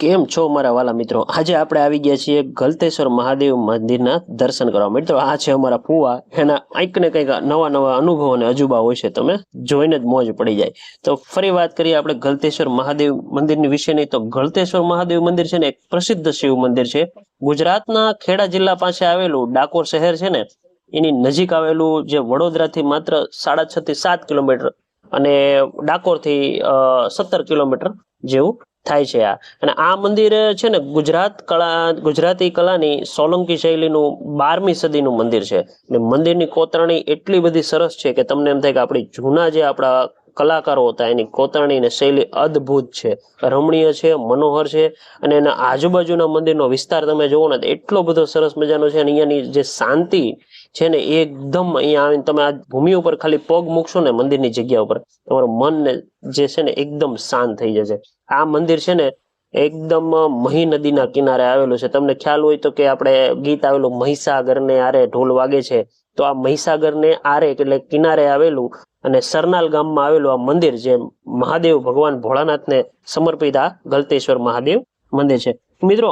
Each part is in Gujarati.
કેમ છો મારા વાલા મિત્રો? આજે આપણે આવી ગયા છીએ ગલતેશ્વર મહાદેવ મંદિરના દર્શન કરવા. મિત્રો, આ છે અમારા ફુવા. એના કંઈક ને કંઈક નવા નવા અનુભવ અને અજુબા હોય છે. તમે જોઈને જ મોજ પડી જાય. તો ફરી વાત કરીએ આપણે ગલતેશ્વર મહાદેવ મંદિરની વિશેની તો ગલતેશ્વર મહાદેવ મંદિર છે ને એક પ્રસિદ્ધ શિવ મંદિર છે. ગુજરાતના ખેડા જિલ્લા પાસે આવેલું ડાકોર શહેર છે ને, એની નજીક આવેલું જે વડોદરાથી માત્ર સાડા છ થી સાત કિલોમીટર અને ડાકોરથી સત્તર કિલોમીટર જેવું થાય છે આ. અને આ મંદિર છે ને ગુજરાત કળા, ગુજરાતી કલાની સોલંકી શૈલીનું બારમી સદીનું મંદિર છે. અને મંદિરની કોતરણી એટલી બધી સરસ છે કે તમને એમ થાય કે આપણી જૂના જે આપણા કલાકારો હતા, એની કોતરણી અને શૈલી અદ્ભુત છે. રમણીય છે, મનોહર છે, અને એના આજુબાજુના મંદિરનો વિસ્તાર તમે જુઓ ને તો એટલો બધો સરસ મજાનો છે અને અહીંયાની જે શાંતિ છે ને એકદમ અહીંયા આવીને તમે આ ભૂમિ ઉપર ખાલી પગ મૂકશો ને મંદિરની જગ્યા ઉપર, તમારું મન ને જે છે ને એકદમ શાંત થઈ જશે. આ મંદિર છે ને એકદમ મહી નદીના કિનારે આવેલું છે. તમને ખ્યાલ હોય તો કે આપણે ગીત આવેલું મહીસાગરને આરે ઢોલ વાગે છે. તો આ મહીસાગરને આરે એટલે કિનારે આવેલું અને સરનાલ ગામમાં આવેલું આ મંદિર જે મહાદેવ ભગવાન ભોળાનાથને સમર્પિત આ ગલતેશ્વર મહાદેવ મંદિર છે. મિત્રો,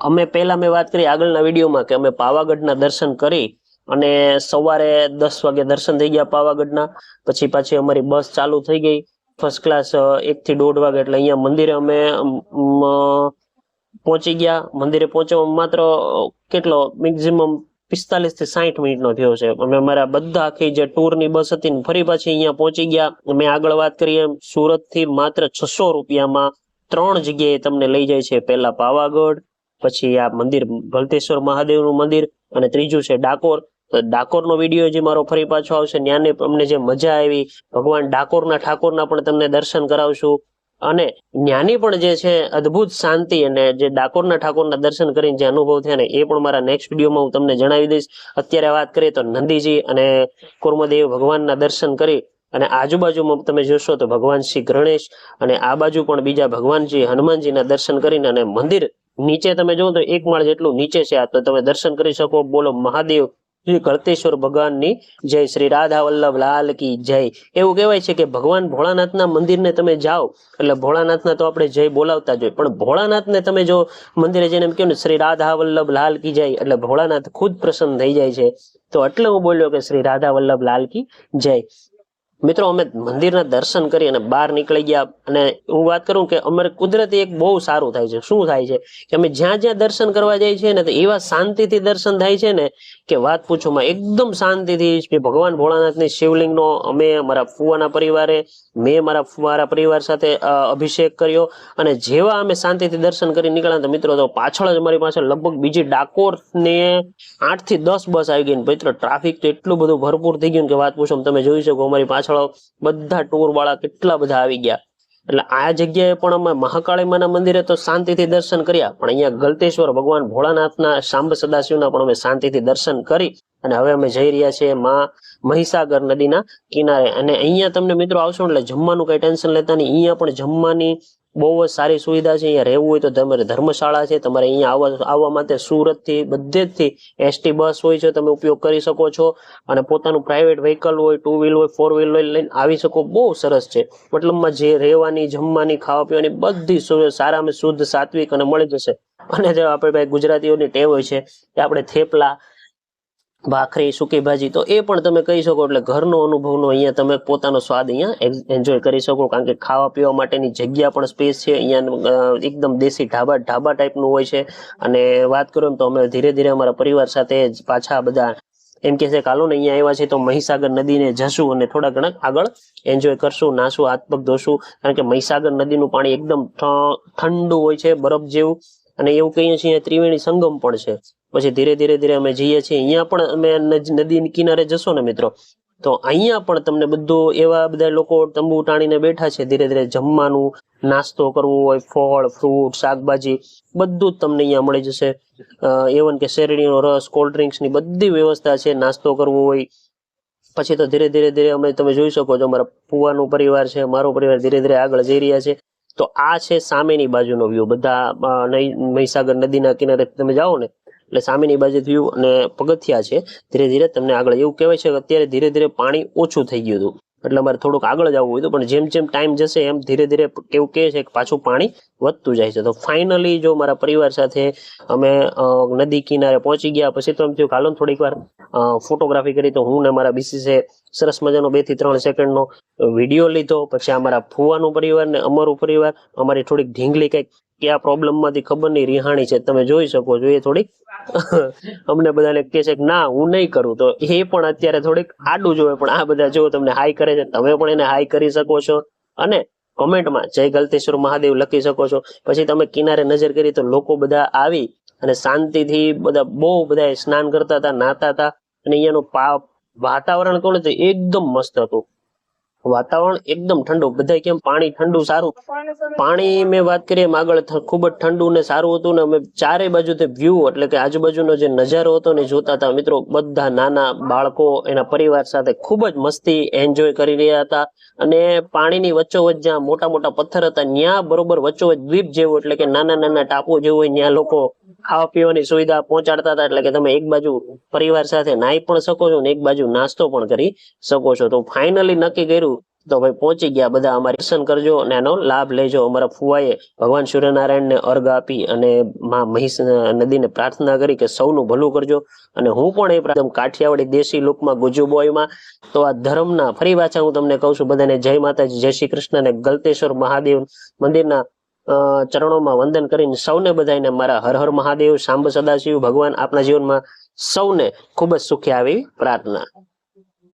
અમે પહેલા મેં વાત કરી આગળના વિડીયોમાં કે અમે પાવાગઢના દર્શન કરી અને સવારે દસ વાગે દર્શન થઈ ગયા પાવાગઢના. પછી પાછી અમારી બસ ચાલુ થઈ ગઈ. ફર્સ્ટ ક્લાસ એક થી દોઢ વાગે એટલે અહીંયા મંદિરે અમે પહોંચી ગયા. મંદિરે પહોંચવામાં માત્ર કેટલો મેક્ઝિમમ પિસ્તાલીસથી સાઠ મિનિટનો થયો છે. અમે અમારા બધા આખી જે ટૂરની બસ હતી ફરી પાછી અહીંયા પહોંચી ગયા. મેં આગળ વાત કરી એમ સુરતથી માત્ર છસો રૂપિયામાં ત્રણ જગ્યાએ તમને લઈ જાય છે. પહેલા પાવાગઢ, પછી આ મંદિર, ભલતેશ્વર મહાદેવનું મંદિર અને ત્રીજું છે ડાકોર. ડાકોરનો વીડિયો જે મારો ફરી પાછો આવશે, ત્યાંને અમને જે મજા આવી, ભગવાન ડાકોરના ઠાકોરના પણ તમને દર્શન કરાવશું. અને જ્ઞાની પણ જે છે, અદ્ભુત શાંતિ અને જે ડાકોરના ઠાકોરના દર્શન કરીને જે અનુભવ થયા ને, એ પણ મારા નેક્સ્ટ વિડીયોમાં હું તમને જણાવી દઈશ. અત્યારે વાત કરીએ તો નંદીજી અને કુર્મદેવ ભગવાનના દર્શન કરી અને આજુબાજુમાં તમે જોશો તો ભગવાન શ્રી ગણેશ અને આ બાજુ પણ બીજા ભગવાનજી, હનુમાનજીના દર્શન કરીને અને મંદિર નીચે તમે જુઓ તો એક માળ જેટલું નીચે છે, આ તો તમે દર્શન કરી શકો. બોલો મહાદેવ શ્રી ગળતેશ્વર ભગવાનની જય. શ્રી રાધા વલ્લભ લાલ કી જય. એવું કહેવાય છે કે ભગવાન ભોળાનાથના મંદિરને તમે જાઓ, એટલે ભોળાનાથના તો આપણે જય બોલાવતા જ હોય, પણ ભોળાનાથને તમે જો મંદિરે જઈને એમ કહો ને શ્રી રાધા વલ્લભ લાલ કી જય, એટલે ભોળાનાથ ખુદ પ્રસન્ન થઈ જાય છે. તો એટલે હું બોલ્યો કે શ્રી રાધા વલ્લભ લાલ કી જય. મિત્રો, અમે મંદિરના દર્શન કરી અને બહાર નીકળી ગયા અને હું વાત કરું કે અમારે કુદરતી એક બહુ સારું થાય છે. શું થાય છે? કે અમે જ્યાં જ્યાં દર્શન કરવા જઈએ છીએ ને તો એવા શાંતિથી દર્શન થાય છે ને કે વાત પૂછોમાં એકદમ શાંતિથી ભગવાન ભોળાનાથની શિવલિંગનો અમે અમારા ફુવાના પરિવારે, મેં મારા ફુવારા પરિવાર સાથે અભિષેક કર્યો અને જેવા અમે શાંતિથી દર્શન કરી નીકળ્યા તો મિત્રો તો પાછળ જ અમારી પાસે લગભગ બીજી ડાકોર ને આઠ દસ બસ આવી ગઈ મિત્રો, ટ્રાફિક તો એટલું બધું ભરપૂર થઈ ગયું કે વાત પૂછો તમે જોઈ શકો અમારી પાછળ બધા ટૂર વાળા કેટલા બધા આવી ગયા. એટલે આ જગ્યાએ પણ અમે મહાકાળી માના મંદિરે તો શાંતિથી દર્શન કર્યા. પણ અહીંયા ગલતેશ્વર ભગવાન ભોળાનાથના સાંબ સદાશિવના પણ અમે શાંતિથી દર્શન કરી અને હવે અમે જઈ રહ્યા છીએ માં મહીસાગર નદીના કિનારે. અને અહીંયા તમને મિત્રો આવશો એટલે જમવાનું કઈ ટેન્શન લેતા નહીં. અહીંયા પણ જમવાની બહુ જ સારી સુવિધા છે, અહીંયા રહેવું હોય તો તમારે ધર્મશાળા છે, તમારે અહીંયા આવવા આવવા માટે સુરતથી બધે જ થી એસટી બસ હોય છે, તમે ઉપયોગ કરી શકો છો. અને પોતાનું પ્રાઇવેટ વ્હીકલ હોય ટુ વ્હીલ હોય ફોર વ્હીલ હોય, લઈને આવી શકો, બહુ સરસ છે. મતલબમાં જે રહેવાની, જમવાની ખાવા પીવાની બધી સારામાં શુદ્ધ, સાત્વિક અને મળી જશે. અને જે આપણે ભાઈ ગુજરાતીઓની ટેવ હોય છે, કે આપણે થેપલા ભાખરી, સૂકી ભાજી, તો એ પણ તમે કહી શકો એટલે ઘરનો અનુભવનો અહીંયા તમે પોતાનો સ્વાદ અહીંયા એન્જોય કરી શકો, કારણ કે ખાવા પીવા માટેની જગ્યા પણ સ્પેસ છે. અહીંયા એકદમ દેશી ઢાબા ઢાબા ટાઈપનું હોય છે. અને વાત કરું તો અમે ધીરે ધીરે અમારા પરિવાર સાથે જ પાછા બધા એમ કે છે કાલો ને અહીંયા આવ્યા છે તો મહીસાગર નદીને જશું અને થોડા ઘણા આગળ એન્જોય કરશું નાશું હાથ પગ ધોશું. કારણ કે મહીસાગર નદીનું પાણી એકદમ ઠંડુ હોય છે, બરફ જેવું. અને એવું કહીએ છીએ ત્રિવેણી સંગમ પણ છે. પછી ધીરે ધીરે ધીરે અમે જઈએ છીએ. અહીંયા પણ અમે નદી કિનારે જશો ને મિત્રો, તો અહીંયા પણ તમને બધું એવા બધા લોકો તંબુ ટાણીને બેઠા છે. ધીરે ધીરે જમવાનું, નાસ્તો કરવો હોય, ફળ, ફ્રૂટ, શાકભાજી, બધું જ તમને અહીંયા મળી જશે. એવન કે શેરડીનો રસ કોલ્ડ ડ્રિંક્સની બધી વ્યવસ્થા છે. નાસ્તો કરવો હોય, પછી તો ધીરે ધીરે ધીરે અમે, તમે જોઈ શકો છો, અમારા ફુવાનો પરિવાર છે, મારો પરિવાર ધીરે ધીરે આગળ જઈ રહ્યા છે. તો આ છે સામેની બાજુનો વ્યૂ બધા મહીસાગર નદીના કિનારે તમે જાઓ ને એટલે સામેની બાજુ થયું અને પગથિયા છે. ધીરે ધીરે તમને આગળ એવું કહેવાય છે કે અત્યારે ધીરે ધીરે પાણી ઓછું થઈ ગયું હતું. એટલે અમારે થોડુંક આગળ જવું હતું, પણ જેમ જેમ ટાઈમ જશે એમ ધીરે ધીરે કેવું કહે છે કે પાછું પાણી વધતું જાય છે. તો ફાઇનલી જો મારા પરિવાર સાથે અમે નદી કિનારે પહોંચી ગયા. પછી તો એમ થયું કાલો થોડીક વાર ફોટોગ્રાફી કરી તો હું ને મારા બીસીસે સરસ મજાનો બેથી ત્રણ સેકન્ડનો વીડિયો લીધો. પછી અમારા ફુવાનું પરિવાર ને અમારું પરિવાર, અમારી થોડીક ઢીંગલી કંઈક કયા પ્રોબ્લેમમાંથી ખબર નહીં, રિહાણી છે. તમે જોઈ શકો છો, એ થોડીક અમને બધાને કહે છે કે ના, હું નહીં કરું. તો એ પણ અત્યારે થોડીક આડું જોવે. પણ આ બધા જો તમને હાઈ કરે છે, તમે પણ એને હાઈ કરી શકો છો. અને કોમેન્ટમાં જય ગલતેશ્વર મહાદેવ લખી શકો છો. પછી તમે કિનારે નજર કરી તો લોકો બધા આવી અને શાંતિથી બધા બહુ બધા સ્નાન કરતા હતા નાતા હતા. અને અહીંયાનું પાપ વાતાવરણ કહું ને એકદમ મસ્ત હતું. વાતાવરણ એકદમ ઠંડુ. બધા કેમ પાણી ઠંડુ સારું? પાણી મેં વાત કરીએ એમ આગળ ખૂબ જ ઠંડુ ને સારું હતું ને અમે ચારે બાજુ વ્યૂ એટલે કે આજુબાજુનો જે નજારો હતો ને જોતા હતા મિત્રો. બધા નાના બાળકો એના પરિવાર સાથે ખૂબ જ મસ્તી એન્જોય કરી રહ્યા હતા. અને પાણીની વચ્ચોવચ્ચ જ્યાં મોટા મોટા પથ્થર હતા ત્યાં બરોબર વચ્ચોવચ્ચ દ્વીપ જેવું, એટલે કે નાના નાના ટાપુ જેવું હોય ત્યાં લોકો ખાવા પીવાની સુવિધા પહોંચાડતા હતા એટલે કે તમે એક બાજુ પરિવાર સાથે નાહી પણ શકો છો ને એક બાજુ નાસ્તો પણ કરી શકો છો. તો ફાઇનલી નક્કી કર્યું તો ભાઈ પહોંચી ગયા બધા અમારે. દર્શન કરજો અને એનો લાભ લેજો. અમારા ફુવાએ ભગવાન સૂર્યનારાયણને અર્ઘ આપી અને માં મહિષ નદીને પ્રાર્થના કરી કે સૌનું ભલું કરજો. અને હું પણ એ પ્રાર્થના કાઠિયાવાડી દેશી લુકમાં ગુજુ બોયમાં. તો આ ધર્મના ફરી પાછા હું તમને કહું છું બધાને જય માતાજી, જય શ્રી કૃષ્ણ અને ગલતેશ્વર મહાદેવ મંદિરના ચરણોમાં વંદન કરીને સૌને બધાને મારા હર હર મહાદેવ, સાંબ સદાશિવ, ભગવાન આપણા જીવનમાં સૌને ખૂબ જ સુખી આવી પ્રાર્થના.